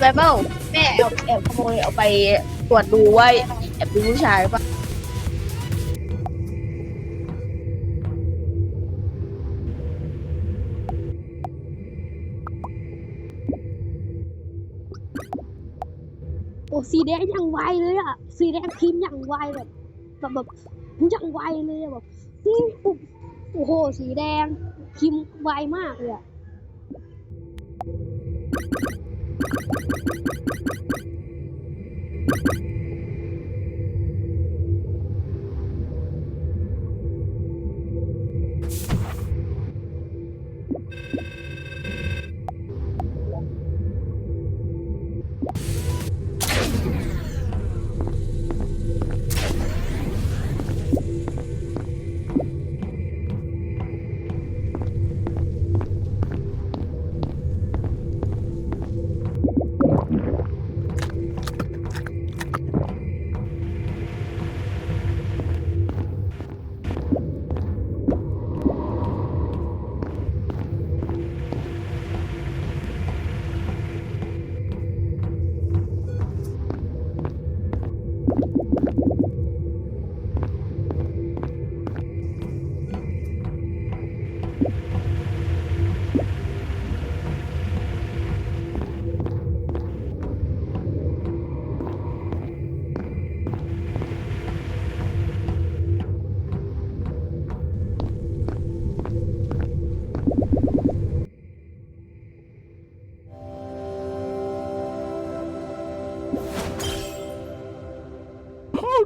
ไบเบิลแม่แอบแอบขโมยเอาไปตรวจดูว่าแอบดูผู้ชายปะโอ้สีแดงอย่างไวเลยอะสีแดงพิมพ์อย่างไวแบบแบบแบบอย่างไวเลยอะแบบปุ๊บปุ๊บโอ้โหสีแดงพิมพ์ไวมากเลยอะ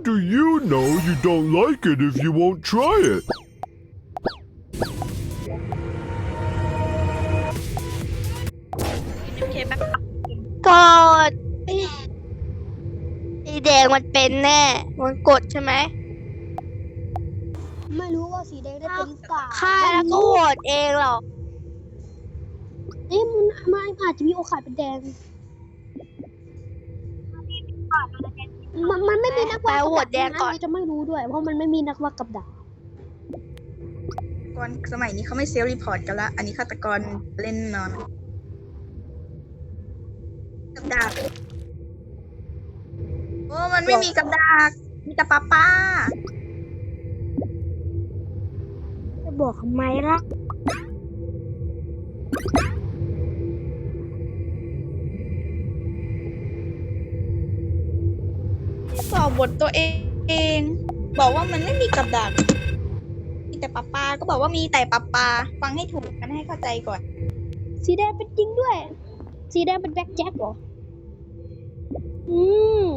do you know you don't like it if you won't try it? โอเคแป๊บก็สีแดงมันเป็นแน่ มันกดใช่ไหมไม่รู้ว่าสีแดงได้เป็นหรือเปล่าฆ่าแล้วก็โหวตเองหรอกเอ๊ะมันมันอาจจะมีโอกาสเป็นแดงมั นมันไม่มีนักไปวาดโหวตแดงก่อนเราจะไม่รู้ด้วย เพราะมันไม่มีนักวาดกับดัก ก่อนสมัยนี้เขาไม่เซลล์รีพอร์ตกันละ อันนี้ฆาตกรเล่นนอนกับดักโอ้มันไม่มีกับดักมีแต่ป้าป้าจะบอกทำไมล่ะ บทตัวเอง บอกว่ามันไม่มีกับดักมีแต่ปลาปลาก็บอกว่ามีแต่ปลาปลาฟังให้ถูกกันให้เข้าใจก่อน สีแดงเป็นจริงด้วย สีแดงเป็นแบ็คแจ็คเหรอ อืม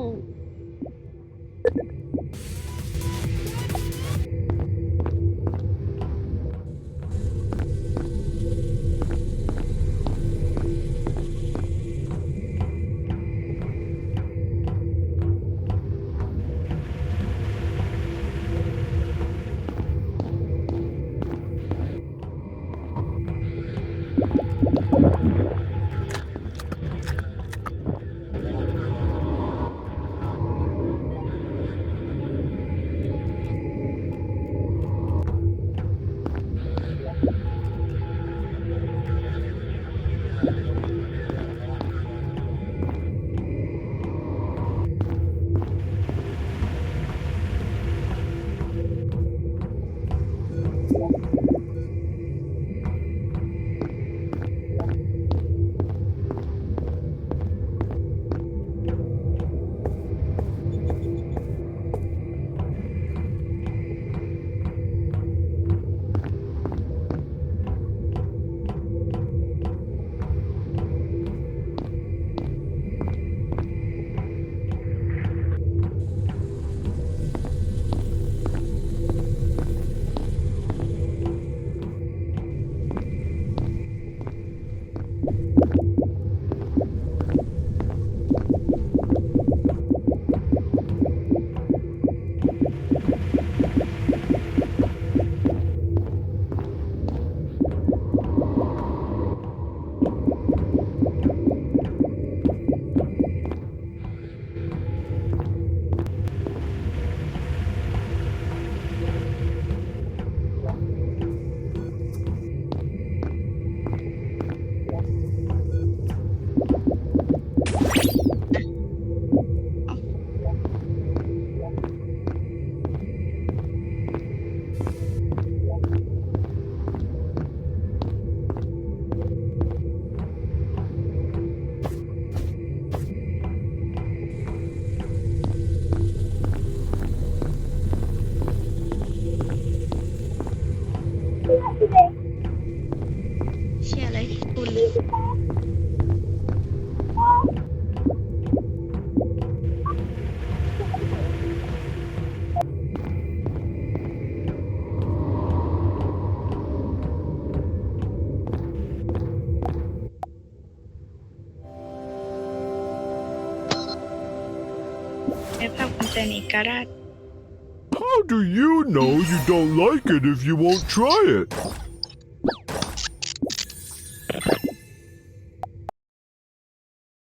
How do you know you don't like it if you won't try it?